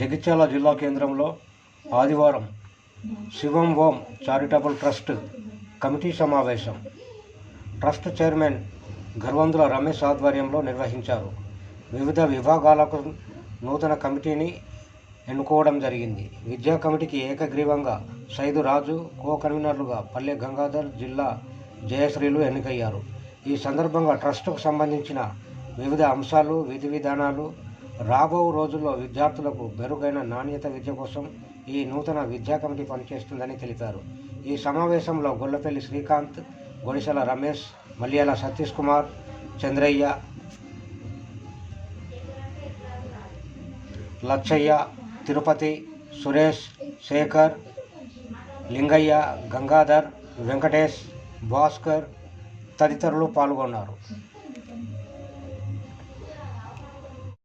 జగిత్యాల జిల్లా కేంద్రంలో ఆదివారం Shivam Om charitable trust committee సమావేశం. ట్రస్ట్ చైర్మన్ గర్వంధుల రమేష్ ఆధ్వర్యంలో నిర్వహించారు. వివిధ విభాగాలకు నూతన కమిటీని ఎన్నుకోవడం జరిగింది. విద్యా కమిటీకి ఏకగ్రీవంగా సైదు రాజు కో కన్వీనర్లుగా పల్లె గంగాధర్ జిల్లా జయశ్రీలు ఎన్నికయ్యారు. ఈ సందర్భంగా ట్రస్టుకు సంబంధించిన వివిధ అంశాలు విధి విధానాలు రాబో రోజుల్లో విద్యార్థులకు మెరుగైన నాణ్యత విద్య కోసం ఈ నూతన విద్యా కమిటీ పనిచేస్తుందని తెలిపారు. ఈ సమావేశంలో గొల్లపల్లి శ్రీకాంత్ గొడిసెల రమేష్ మల్యాల సతీష్ కుమార్ చంద్రయ్య లచ్చయ్య తిరుపతి సురేష్ శేఖర్ లింగయ్య గంగాధర్ వెంకటేష్ భాస్కర్ తదితరులు పాల్గొన్నారు.